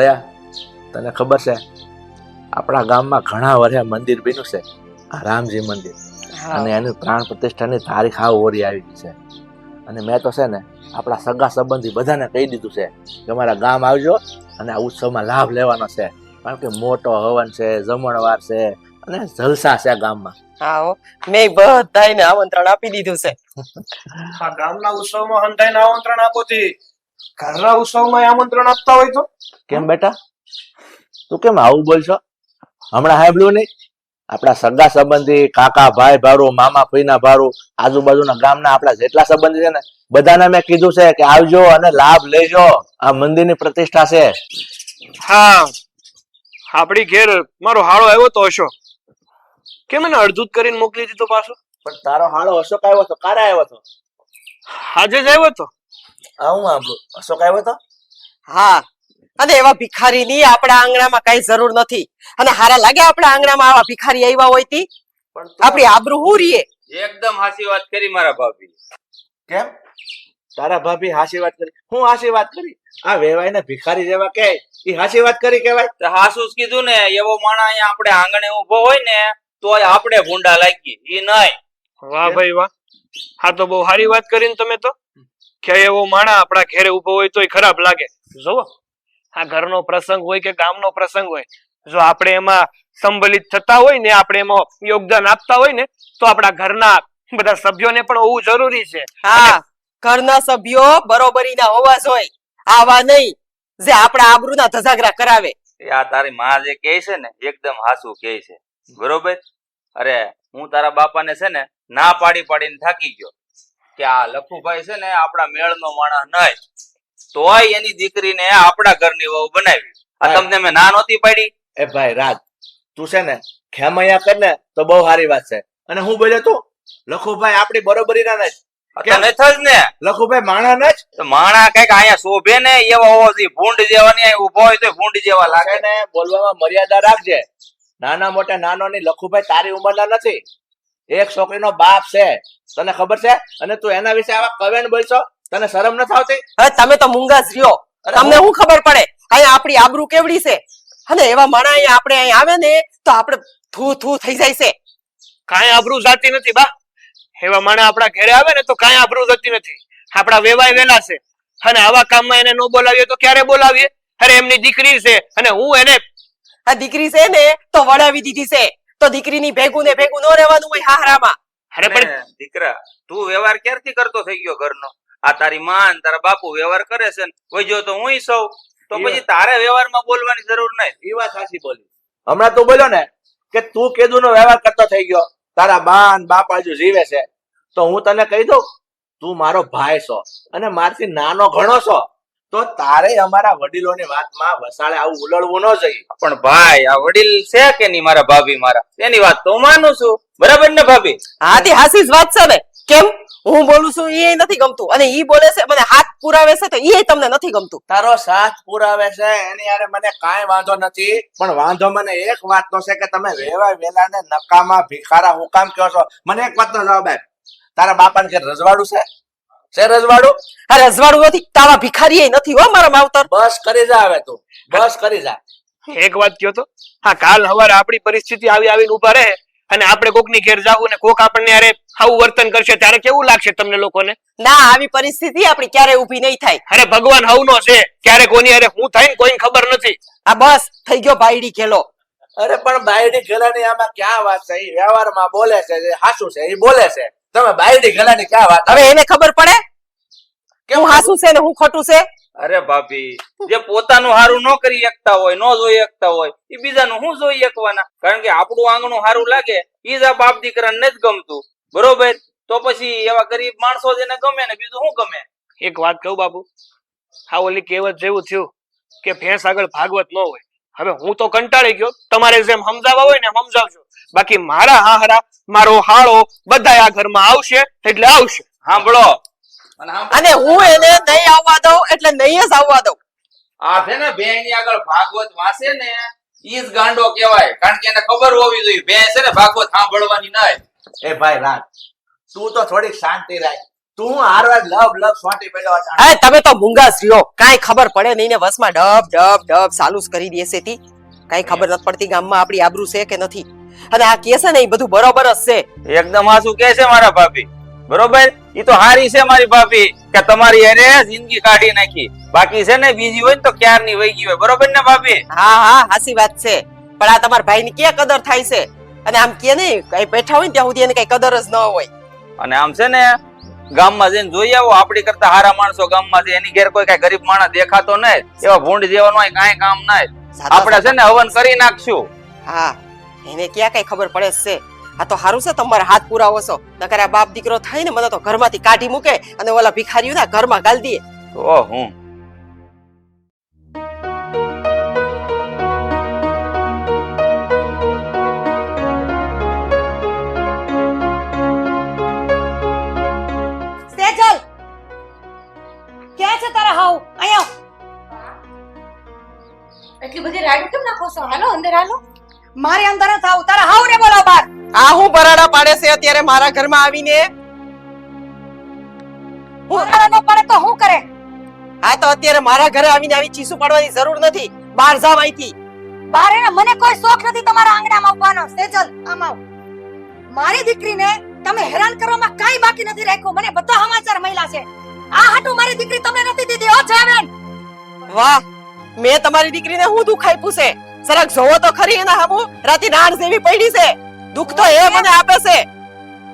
દયા તને ખબર છે આપણા ગામમાં ઘણા વર્ષે મંદિર બન્યું છે આ રામજી મંદિર. અને એની પ્રાણ પ્રતિષ્ઠાની તારીખ આવ ઓરી આવી ગઈ છે. અને મેં તો છે ને આપણા સગા સંબંધી બધાને કહી દીધું છે કે અમારા ગામ આવજો અને આ ઉત્સવમાં લાભ લેવાનો છે. કારણ કે મોટો હવન છે જમણવાર છે અને જલસા છે ગામમાં. હા. મેં બધાને આમંત્રણ આપી દીધું છે. આ ગામના ઉત્સવમાં હંધાઈને આમંત્રણ આપો ઘરના ઉત્સવમાં આમંત્રણ આપતા હોય તો? કેમ બેટા? તું કેમ આવું બોલશો હમણાં સાંભળ્યું નહીં? આપણા સગા સંબંધી કાકા ભાઈ ભારો મામા ફઈના ભારો આજુબાજુના ગામના આપણા જેટલા સંબંધી છે ને બધાને મેં કીધું છે કે આવજો અને લાભ લેજો. આ મંદિરની પ્રતિષ્ઠા છે. હા. આપણી ઘેર મારો હાળો આવ્યો તો હશો. કેમ એને અડધૂત કરીને મોકલી દીધો પાછો? પણ તારો હાળો અશોક આવ્યો હતો કારે આવ્યો હતો આજે જ આવ્યો તો. આ હું સાંભળું. અશોક આવ્યો તો? હા. અને એવા ભિખારીની આપણા આંગણામાં કઈ જરૂર નથી. અને હારા લાગે આપણા આંગણામાં આવા ભિખારી આવ્યા હોય તી? આપણી આબરૂ હું રીએ? એકદમ હાસી વાત કરી મારા ભાભી. કેમ? તારા ભાભી હાસી વાત કરી. હું હાસી વાત કરી? આ વેવાય ને ભિખારી જેવા કે એ હાસી વાત કરી કેવાય તો હાસુ જ કીધું ને એવો માણસ અહીંયા આપણે આંગણે ઊભો હોય ને તો આપણે ભૂંડા લાગી એ નહીં. વાહ ભાઈ વાહ. હા તો બહુ સારી વાત કરીને તમે તો. કે એવો માણા આપણા ઘેરે ઊભો હોય તોય ખરાબ લાગે. જોવો આ ઘરનો પ્રસંગ હોય કે ગામનો પ્રસંગ હોય જો આપણે એમાં સંબલિત થતા હોય ને આપણે એમાં યોગદાન આપતા હોય ને તો આપણા ઘરના બધા સભ્યોને પણ હોવું જરૂરી છે. હા ઘરના સભ્યો બરોબરીના હોવા જોઈએ. આવા નહીં જે આપણા આબરૂના ધજાગરા કરાવે. એ આ તારી માં જે કહે છે ને એકદમ હાસુ કહે છે. બરોબર? અરે હું તારા બાપાને છે ને ના પાડી પાડીને થાકી ગયો. કે આ લખુભાઈ છે ને આપણા મેળનો માણસ નહીં તોય એની દીકરીને આપણા ઘરની વહુ બનાવી. આ તમને મેં ના નહોતી પાડી? એ ભાઈ રાજ તું છે ને ખેમૈયા કર ને તો બહુ સારી વાત છે. અને હું બોલ્યો તું લખુભાઈ આપણી બરોબરી ના નથી ને. લખુભાઈ માણા ન જ? માણા કંઈક અહીંયા શોભે ને એવા હોવો જોઈએ ભૂંડ જેવા ની ઊભો હોય તો ભૂંડ જેવા લાગે. ને બોલવામાં મર્યાદા રાખજે. નાના મોટા નાનો ની લખુભાઈ તારી ઉંમરના નથી. એક છોકરીનો બાપ છે. તને ખબર છે? અને તું એના વિશે આવા કવેન બોલશો? તને શરમ નથી આવતી? હવે તમે તો મુંગા જ રહ્યો તમને શું ખબર પડે અહીંયા આપણી આબરૂ કેવડી છે? અને એવા માણા અહીંયા આપણે અહીં આવે ને તો આપણે થૂ થૂ થઈ જાય છે. કાંઈ આબરૂ જાતી નથી બા. એવા માણસ આપણા ઘરે આવે ને તો કાંઈ આબરૂ જતી નથી. આપણા વેવાય વેલા છે. અને આવા કામમાં એને ન બોલાવીએ તો ક્યારે બોલાવીએ? અરે એમની દીકરી છે. અને હું એને આ દીકરી છે ને તો વડાવી દીધી છે. તો દીકરીની ભેગું ને ભેગું ન રહેવાનું હોય હાહરામાં. અરે પણ દીકરા તું વ્યવહાર ક્યારથી કરતો થઈ ગયો ઘરનો? આ તારી માં તારા બાપુ વ્યવહાર કરે છે ને વૈજો તો હું સૌ. તો પછી તારે વ્યવહારમાં બોલવાની જરૂર નહીં. એ વાત સાચી બોલી. હમણાં તું બોલ્યો ને કે તું કેદુ નો વ્યવહાર કરતો થઈ ગયો તારા બા બાપા બાપ હજુ જીવે છે. તો હું તને કહી દઉં તું મારો ભાઈ છો અને મારથી નાનો ઘણો છો. તો તારે અમારા વડીલોની વાતમાં વસાળે આવું ઉલળવું ન જોઈએ. પણ ભાઈ આ વડીલ છે કે નહીં મારા ભાભી મારા? એની વાત તો માનું છું. બરાબર ને ભાભી? હાથી હાસી જ વાત છે ને કેમ? હું બોલું છું એ નથી ગમતું. અને ઈ બોલે છે મને હાથ પુરાવે છે તો એ તમને નથી ગમતું. તારો સાથ પુરાવે છે એની યારે મને કાંઈ વાંધો નથી. પણ વાંધો મને એક વાતનો છે કે તમે વેવા વેલાને નકામા ભિખારા હું કામ કહો છો. મને એક વાતનો જવાબ આપ. તારા બાપાને કે રજવાડું છે? છે રજવાડું? અરે રજવાડું નથી તાવા ભિખારી નથી હો મારા માવતર. બસ કરી જા હવે તું. બસ કરી જા. એક વાત કયો તો હા કાલ હવારે આપણી પરિસ્થિતિ આવી આવીને ઊભા રહે અને આપણે કોકની ઘેર જાવું ને કોક આપણને અરે આવું વર્તન કરશે ત્યારે કેવું લાગશે તમને લોકોને? ના આવી પરિસ્થિતિ આપણી ક્યારે ઊભી નહીં થાય. અરે ભગવાન હવનો છે. ક્યારે કોની અરે હું થાય ને કોઈને ખબર નથી. આ બસ થઈ ગયો બાયડી ખેલો. અરે પણ બાયડી ખેલાની આમાં ક્યાં વાત છે? એ વ્યવહારમાં બોલે છે જે હાસુ છે એ બોલે છે. તમે બાયડી ખેલાની ક્યાં વાત હવે એને ખબર પડે? કે હું હાસું છે ને હું ખોટું છે? અરે ભાભી જે પોતાનું હારું ન કરી શકતા હોય ન જોઈ શકતા હોય એ બીજાનું હું જોઈ શકવાના કારણ કે આપણું આંગણું હારું લાગે એ જ આ બાપ દીકરાને જ ગમતું. બરોબર? તો પછી એવા ગરીબ માણસો જેને ગમે ને બીજું શું ગમે? એક વાત કહું બાપુ હા ઓલી કહેવત જેવું થયું કે ભેંસ આગળ ભાગવત ન હોય. હવે હું તો કંટાળી ગયો તમારે જેમ સમજાવવા હોય ને સમજાવજો. બાકી મારા હાહરા મારો હાળો બધા આ ઘરમાં આવશે એટલે આવશે. સાંભળો અને હું એને નહીં આવવા દઉં એટલે નહીં જ આવવા દઉં. આ છે ને બે ની આગળ ભાગવત વાંચે ને ઈ જ ગાંડો કહેવાય. કારણ કે એને ખબર હોવી જોઈએ. બે છે ને ભાગવત સાંભળવાની નહીં એ ભાઈ રાજ તું તો થોડીક શાંતિ રાખ. તું હારવાર લવ લવ સોટી પેલો અચાનક. તમે તો મૂંગા રહ્યો. કાંઈ ખબર પડે નહીં ને વસમાં ડબ ડબ ડબ ચાલુ કરી દેશે તી. કાંઈ ખબર નથી પડતી ગામમાં આપણી આબરૂ છે કે નથી. અને આ કેસે ને એ બધું બરોબર જ છે. એકદમ હાસુ કે છે મારા ભાભી? બરોબર? ઈ તો હારી છે મારી ભાભી કે તમારી અરે જિંદગી કાઢી નાખી. બાકી છે ને બીજી હોય ને તો ક્યારની વહી ગઈ હોય. બરોબર ને ભાભી? હા હા હાસી વાત છે. પણ આ તમારા ભાઈની ક્યાં કદર થાય છે? અને આમ કે નહીં કઈ બેઠા હોય ને ત્યાં સુધી એને કઈ કદર જ ન હોય. અને આમ છે ને ગામમાં જઈને જોઈ આવો આપણી કરતા હારા માણસો ગામમાં છે. એની ઘેર કોઈ કઈ ગરીબ માણસ દેખાતો નહીં. એવા ભૂંડ જેવાનો કાંઈ કામ નહીં. આપણે છે ને હવન કરી નાખશું. હા એને ક્યાં કઈ ખબર પડે છે. આ તો સારું છે તમારા હાથ પુરાવો છો. નકર આ બાપ દીકરો થાય ને મને તો ઘરમાંથી કાઢી મૂકે અને ઓલા ભિખારીઓ ના ઘરમાં ગાલ દે. તો હું. સેજલ! ક્યાં છે તારા હાવ? અહીંયા એટલી બધી રાડું કેમ નાખો છો? હાલો અંદર હાલો. મારે અંદર છે અત્યારે મારા ઘરમાં આવીને? બોલાડો પડે તો હું કરે? આ તો અત્યારે મારા ઘરે આવીને આવી ચીસુ પાડવાની જરૂર નથી. બહાર જાવ અહીંથી. બારે મને કોઈ શોખ નથી તમારા આંગણામાં આવવાનો સેજલ આમ આવ. મારી દીકરીને તમે હેરાન કરવામાં કાઈ બાકી નથી રાખ્યું. મને બધા સમાચાર મળ્યા છે. આ હાટુ મારી દીકરી તમને નથી દીધી ઓ જાવેન વાહ મેં તમારી દીકરીને હું દુઃખ આપ્યું છે? સરક જોવો તો ખરી એના હામુ. રાતે નાણ જેવી પડી છે. દુઃખ તો એ મને આપે છે.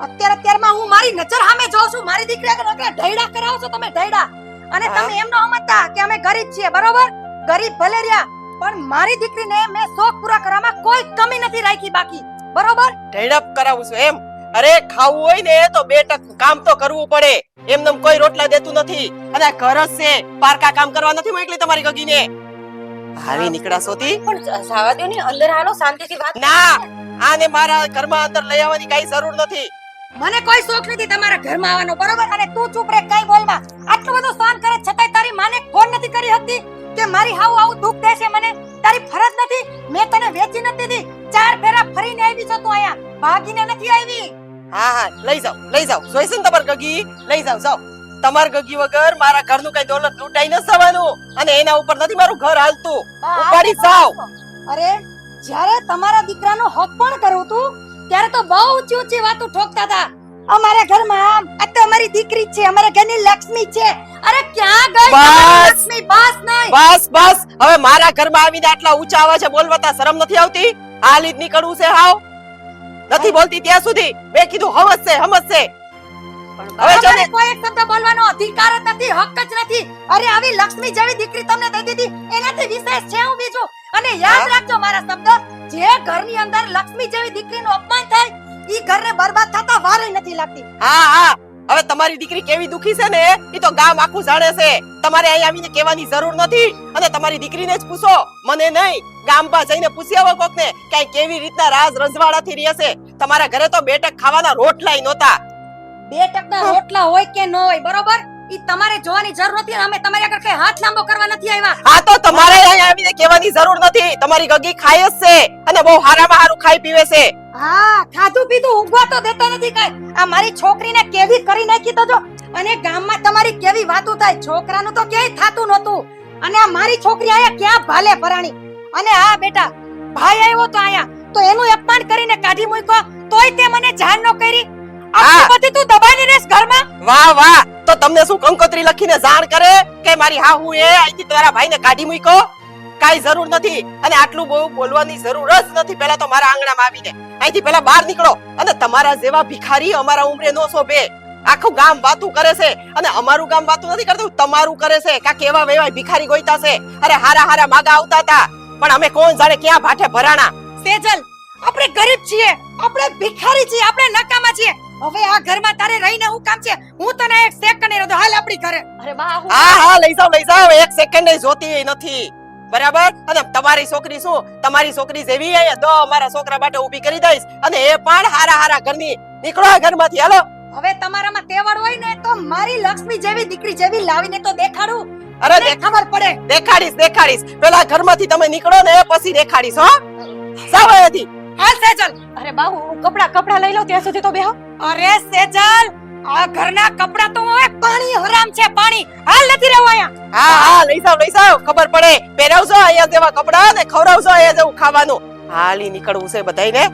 અત્યારે અત્યારમાં હું મારી નજર સામે જોઉં છું. મારી દીકરી આગળ ઢૈડા કરાવો છો તમે ઢૈડા. અને તમે એમ ન સમજતા કે અમે ગરીબ છીએ બરોબર? ગરીબ ભલે રહ્યા પણ મારી દીકરીને મેં શોખ પૂરા કરવામાં કોઈ કમી નથી રાખી બાકી. બરોબર? ઢૈડા કરાવું છું એમ? અરે ખાવું હોય ને તો બે ટક કામ તો કરવું પડે. એમનેમ કોઈ રોટલા દેતું નથી. અને ઘર જ છે. પારકા કામ કરવા નથી મોકલી તમારી ગગીને. આવી નીકળા સોતી પણ સાવાદ્યો ની અંદર હાલો શાંતિથી વાત ના આને મારા ઘરમાં અંદર લઈ આવવાની કઈ જરૂર નથી. મને કોઈ શોખ નથી તમારા ઘરમાં આવવાનો બરોબર? અને તું ચૂપ રે કઈ બોલમાં. આટલું બધું સહન કરે છતાંય તારી માને ફોન નથી કરી હતી કે મારી હાવ આવું દુઃખ દે છે મને? તારી ફરજ નથી. મેં તને વેચી નથી દીધી. ચાર ફેરા ફરીને આવી છો તું અહીંયા. ભાગીને નથી આવી હા હા લઈ જાઓ લઈ જાઓ. જોઈશ ને તમારી ગગી? લઈ જાઓ જાઓ. તમાર ગગી વગર મારા ઘરનું કઈ દોલત લૂંટાઈ ન જવાનું અને એના ઉપર નથી મારું ઘર હાલતું. ઉપાડી સાવ અરે જ્યારે તમારા દીકરાનો હક પણ કરું તું ત્યારે તો બહુ ઊંચી ઊંચી વાતો ઠોકતા હતા. અમારા ઘરમાં આમ આ તો અમારી દીકરી છે અમારા ઘરની લક્ષ્મી છે. અરે ક્યાં ગઈ લક્ષ્મી બસ નહીં. બસ બસ! હવે મારા ઘરમાં આવીને આટલા ઊંચા અવાજે બોલવાતા શરમ નથી આવતી? આ લીધ નીકળવું છે હાવ. નથી બોલતી ત્યાં સુધી. મેં કીધું હમજ છે હવે જો ને કોઈ એક શબ્દ બોલવાનો અધિકાર જ નથી હક જ નથી. અરે આવી લક્ષ્મી જેવી દીકરી તમને દઈ દીધી એનાથી વિશેષ છે હું બીજું. અને યાદ રાખજો મારા શબ્દ જે ઘરની અંદર લક્ષ્મી જેવી દીકરીનું અપમાન થાય ઈ ઘરને બરબાદ થતા વારે નથી લાગતી. હા હા. હવે તમારી દીકરી કેવી દુખી છે ને એ તો ગામ આખું જાણે છે. તમારે અહીં આવીને કહેવાની જરૂર નથી અને તમારી દીકરીને જ પૂછો. મને નહીં. ગામમાં જઈને પૂછી આવો કોકને કે અહીં કેવી રીતના રાજ રજવાડાથી રહે છે. તમારા ઘરે તો બેટક ખાવાના રોટલાય નહોતા. બે ટકના રોટલા હોય કે ન હોય બરોબર? ઈ તમારે જોવાની જરૂર નથી અમે તમારી આગળ કઈ હાથ લાંબો કરવા નથી આવ્યા. હા તો તમારે અહીં આવીને કહેવાની જરૂર નથી. તમારી ગગી ખાય જ છે અને બહુ હારામાં હારું ખાઈ પીવે છે. હા ખાધું પીધું ઊંઘવા તો દેતો નથી કાંઈ. આ મારી છોકરીને કેવી કરી નાખી તો જો? અને ગામમાં તમારી કેવી વાતો થાય? છોકરાનું તો ક્યાંય થાતું નહોતું. અને આ મારી છોકરી આયા ક્યાં ભાલે ભરાણી? અને હા બેટા ભાઈ આવ્યો તો આયા તો એનું અપમાન કરીને કાઢી મૂક્યો તોય તે મને જાણ ન કરી. આ બધી તું દબાઈને રહેશ ઘરમાં? વાહ વાહ. તો તમને શું કંકોત્રી લખીને જાણ કરે કે મારી હા હું એ અહીંથી તારા ભાઈને કાઢી મૂક્યો? કાઈ જરૂર નથી અને આટલું બહુ બોલવાની જરૂર જ નથી. પહેલા તો મારા આંગણામાં આવીને અહીંથી પહેલા બહાર નીકળો અને તમારા જેવા ભિખારી અમારા ઉમરે નો શોભે. આખું ગામ વાતું કરે છે અને અમારું ગામ વાતું નથી કરતું, તમારું કરે છે. કા કેવા વેવાય ભિખારી ગોઈતા છે? અરે હારા હારા માગા આવતા હતા. પણ અમે કોણ જાણે ક્યાં ભાઠે ભરાણા? સેજલ, આપણે ગરીબ છીએ, આપણે ભિખારી છીએ, આપણે નકામા છીએ. હવે આ ઘરમાં તારે રહીને હું કામ છે? હું તને એક સેકન્ડ નહીં હાલ આપડી ઘરે. અરે બા હું હા હા લઈ જાવ લઈ જાવ એક સેકન્ડ જોતી નથી. બરાબર? અને તમારી છોકરી શું? તમારી છોકરી જેવી અહીંયા તો અમારા છોકરા માટે ઊભી કરી દઈશ. અને એ પણ હારા હારા ઘરની. નીકળો આ ઘરમાંથી હાલો. હવે તમારામાં તેવડ હોય ને તો મારી લક્ષ્મી જેવી દીકરી જેવી લાવીને તો દેખાડું. અરે ખબર પડે. દેખાડીશ દેખાડીશ. પેલા ઘરમાંથી તમે નીકળો ને પછી દેખાડીશ હો. સાવ અહીંયાથી. હાલ સેજલ અરે બાહુ કપડા કપડા લઈ લો ત્યાં સુધી તો બેહો. અરે સેજલ, આ ઘરના કપડા તો હવે પાણી હરામ છે, પાણી. હાલ નથી રહેવું અહીંયા. હા હા, લઈ જાવ લઈ જાવ ખબર પડે. પહેરાવજો અહીંયા જેવા કપડા ને ખવડાવજો અહીંયા જેવું ખાવાનું. હાલી નીકળવું છે બધાયને.